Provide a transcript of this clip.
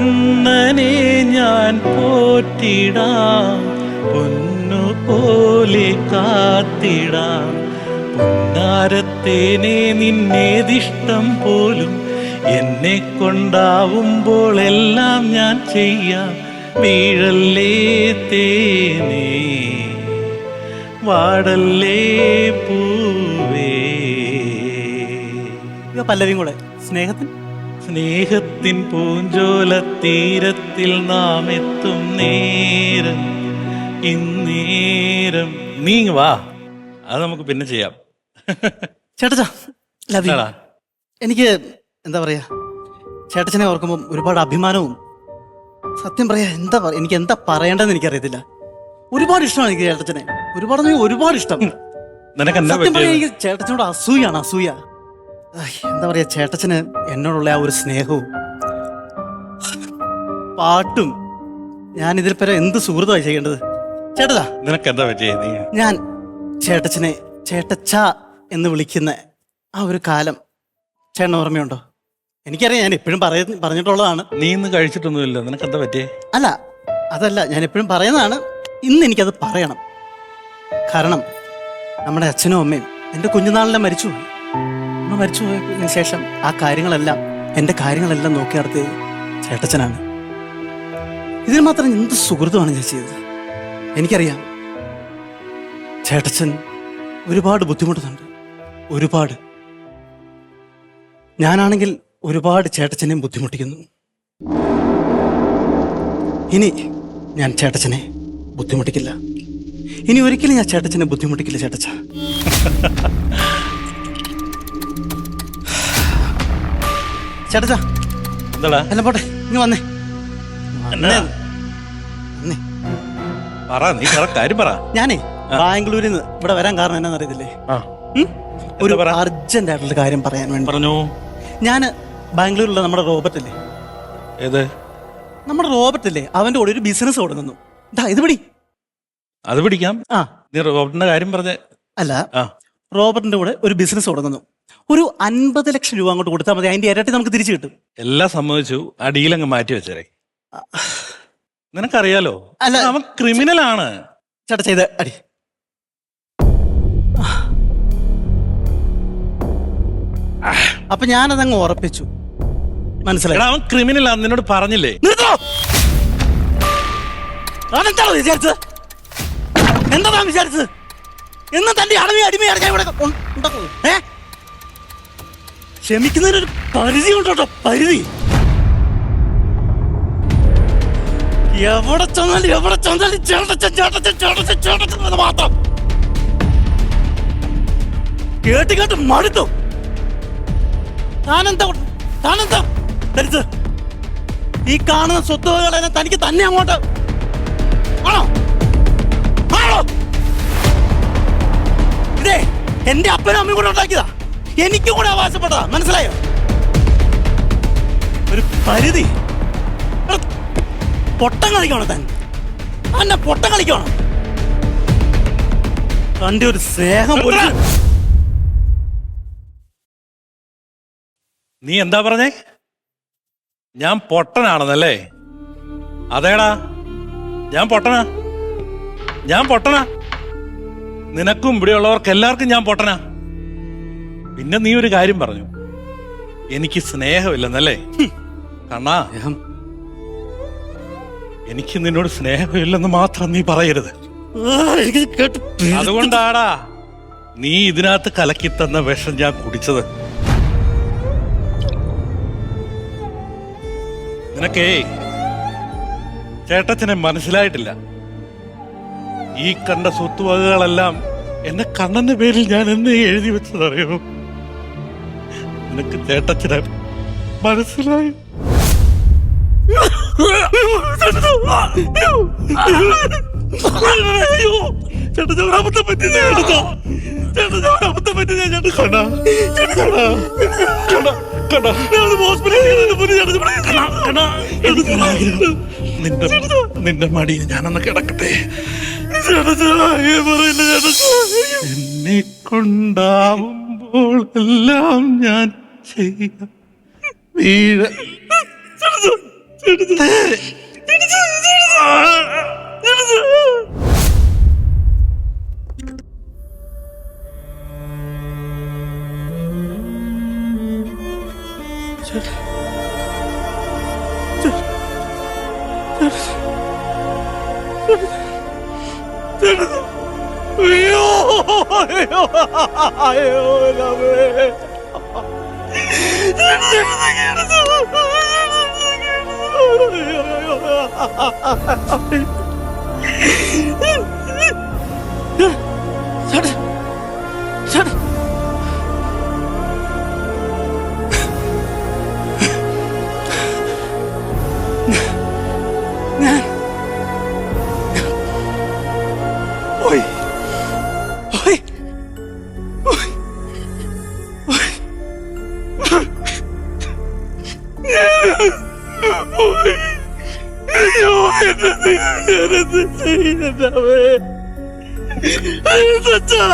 കണ്ണനെ ഞാൻ പോറ്റിടാം പൊന്നു പോലെ കാത്തിടാം. പൊന്നാരത്തേനെ നിന്നേതിഷ്ടം പോലും എന്നെ കൊണ്ടാവുമ്പോൾ എല്ലാം ഞാൻ ചെയ്യാം. വീഴല്ലേ തേനേ വാടല്ലേ പൂവേ. പല്ലവിയും കൂടെ സ്നേഹത്തിന് സ്നേഹത്തിൻ പൂഞ്ചോല തീരത്തിൽ നാം എത്തും നേരം ഇന്നേരം. നീങ്ങ വാ. അത് നമുക്ക് പിന്നെ ചെയ്യാം. ചേട്ടാ ലവ് യു എനിക്ക് എന്താ പറയാ ചേട്ടച്ചനെ ഓർക്കുമ്പോൾ ഒരുപാട് അഭിമാനവും സത്യം പറയാ എന്താ പറ- എനിക്ക് എന്താ പറയേണ്ടതെന്ന് എനിക്കറിയത്തില്ല. ഒരുപാട് ഇഷ്ടമാണ് എനിക്ക് ചേട്ടച്ചനെ. ഒരുപാട് എന്ന് പറഞ്ഞാൽ ഒരുപാട് ഇഷ്ടം. നിനക്ക് എന്താ സത്യം പറയാ പറ്റിയത് എനിക്ക് ചേട്ടച്ചനോട് അസൂയാണ് അസൂയ. എന്താ പറയാ ചേട്ടച്ചന് എന്നോടുള്ള ആ ഒരു സ്നേഹവും പാട്ടും ഞാൻ ഇതിൽ പരം എന്ത് സുഹൃത്തമായി ചെയ്യേണ്ടത്? ചേട്ടതാ. നിനക്ക് എന്താ പറ്റിയത് ഞാൻ ചേട്ടച്ചനെ ചേട്ടച്ച എന്ന് വിളിക്കുന്ന ആ ഒരു കാലം ചേട്ടൻ ഓർമ്മയുണ്ടോ? എനിക്കറിയാം ഞാൻ എപ്പോഴും പറയ പറഞ്ഞിട്ടുള്ളതാണ്. നീ ഇന്ന് കഴിച്ചിട്ടൊന്നുമില്ല. നിനക്ക് എന്താ പറ്റിയേ? അല്ല അതല്ല ഞാൻ എപ്പോഴും പറയുന്നതാണ്. ഇന്ന് എനിക്കത് പറയണം. കാരണം നമ്മുടെ അച്ഛനും അമ്മയും എന്റെ കുഞ്ഞുനാളിലെ മരിച്ചുപോയി. അമ്മ മരിച്ചു പോയതിനു ശേഷം ആ കാര്യങ്ങളെല്ലാം എന്റെ കാര്യങ്ങളെല്ലാം നോക്കി നടത്തിയത് ചേട്ടച്ചനാണ്. ഇതിന് മാത്രം എന്ത് സുഹൃത്തുമാണ് ഞാൻ ചെയ്തത്? എനിക്കറിയാം. ചേട്ടച്ചൻ ഒരുപാട് ബുദ്ധിമുട്ടുന്നുണ്ട്. ഒരുപാട്. ഞാനാണെങ്കിൽ ഒരുപാട് ചേട്ടച്ചനെ ബുദ്ധിമുട്ടിക്കുന്നു. ഇനി ഞാൻ ചേട്ടച്ചനെ ബുദ്ധിമുട്ടിക്കില്ല. ഇനി ഒരിക്കലും ഞാൻ ചേട്ടച്ചനെ ബുദ്ധിമുട്ടിക്കില്ല ചേട്ടച്ച. ചേട്ടച്ച എന്താടാ? എല്ലാം പോട്ടെ ഇങ്ങ് വന്നേ. എന്നാ? വന്നേ. പറ നീ പറ കാര്യം പറ. ഞാനേ ബാംഗ്ലൂരിൽ നിന്ന് ഇവിടെ വരാൻ കാരണം എന്നാന്ന് അറിയത്തില്ലേ? ആ. ഉം? ഒരു പറ? അർജന്റ് ആയിട്ടുള്ള കാര്യം പറയാൻ വേണ്ടി. പറഞ്ഞു. ഞാൻ ബാംഗ്ലൂരിലുള്ള നമ്മുടെ റോബർട്ട് അല്ലേ ഏത്? നമ്മുടെ റോബർട്ട് അല്ലേ അവന്റെ കൂടെ ഒരു ബിസിനസ് തുടങ്ങുന്നു. ദാ ഇത് പിടി. അത് പിടിക്കാം. ആ. നീ റോബർട്ടിന്റെ കാര്യം പറഞ്ഞ. അല്ല ആ. റോബർട്ടിന്റെ കൂടെ ഒരു ബിസിനസ് തുടങ്ങുന്നു. ഒരു അൻപത് ലക്ഷം രൂപ അങ്ങോട്ട് കൊടുത്താൽ മതി. അതിന്റെ ഇരട്ടി നമുക്ക് തിരിച്ചു കിട്ടും. എല്ലാം സമ്മതിച്ചു. ആ ഡീൽ അങ്ങ് മാറ്റി വെച്ചേ നിനക്കറിയാലോ? അല്ല. അവൻ ക്രിമിനൽ ആണ്. ചേട്ടാ ചെയ്ത്. അടി. അപ്പൊ ഞാനതങ്ങ് ഉറപ്പിച്ചു. മനസ്സിലായി? എടാ അവൻ ക്രിമിനൽ ആണ് നിന്നോട് പറഞ്ഞില്ലേ? നിർത്തോ അതെന്താണോ വിചാരിച്ചത്? എന്താ താൻ വിചാരിച്ചത്? എന്നും തന്റെ അടിമ അടിമയാണ് ഞാൻ ഇവിടെ ഉണ്ടാക്കുന്നു ഉണ്ടാക്കുന്നത് ഏ? ക്ഷമിക്കുന്നതിനൊരു പരിധി ഉണ്ടോട്ടോ പരിധി. എവിടെ ചെന്നാലും എവിടെ ചെന്നാലും മാത്രം. കേട്ട് കേട്ട് മടുത്തു. ഈ കാണുന്ന സ്വത്തുവകളെ തനിക്ക് തന്നെ അങ്ങോട്ട് ആണോ? ആണോ? ഇതേ എന്റെ അപ്പനും അമ്മയും കൂടെ ഉണ്ടാക്കിയതാ. എനിക്കും കൂടെ അവകാശപ്പെട്ടതാ. മനസ്സിലായോ? ഒരു പരിധി. പൊട്ടം കളിക്കണോ താൻ? അന്നെ പൊട്ടം കളിക്കണോ? തന്റെ ഒരു സ്നേഹം നീ എന്താ പറഞ്ഞേ? ഞാൻ പൊട്ടനാണെന്നല്ലേ? അതേടാ. ഞാൻ പൊട്ടനാ? ഞാൻ പൊട്ടനാ? നിനക്കും ഇവിടെയുള്ളവർക്ക് എല്ലാവർക്കും ഞാൻ പൊട്ടനാ? പിന്നെ നീ ഒരു കാര്യം പറഞ്ഞു. എനിക്ക് സ്നേഹമില്ലെന്നല്ലേ? കണ്ണാ. എനിക്ക് നിന്നോട് സ്നേഹമില്ലെന്ന് മാത്രം നീ പറയരുത്. അതുകൊണ്ടാടാ നീ ഇതിനകത്ത് കലക്കി തന്ന വിഷം ഞാൻ കുടിച്ചത്. നിനക്കേ ചേട്ടച്ചനെ മനസ്സിലായിട്ടില്ല. ഈ കണ്ട സ്വത്തുവകകളെല്ലാം എന്റെ കണ്ണന്റെ പേരിൽ ഞാൻ എന്ന് എഴുതി വെച്ചതറിയോ? നിനക്ക് ചേട്ടച്ചനെ മനസ്സിലായി. ചേട്ടാ ഞാൻ ചേട്ടൻ കണ്ട? കണ്ട? കണ്ട? നിന്റെ നിന്റെ മടിയിൽ ഞാനൊന്ന് കിടക്കട്ടെ. എന്നെ കൊണ്ടാവുമ്പോൾ എല്ലാം ഞാൻ ചെയ്യാം. വീഴ. അയ്യോ അയ്യോ. അയ്യോ രമേ എന്നെ ഞാനെന്ത് ചെയ്യുന്നവേ അയ്യോ സച്ചാ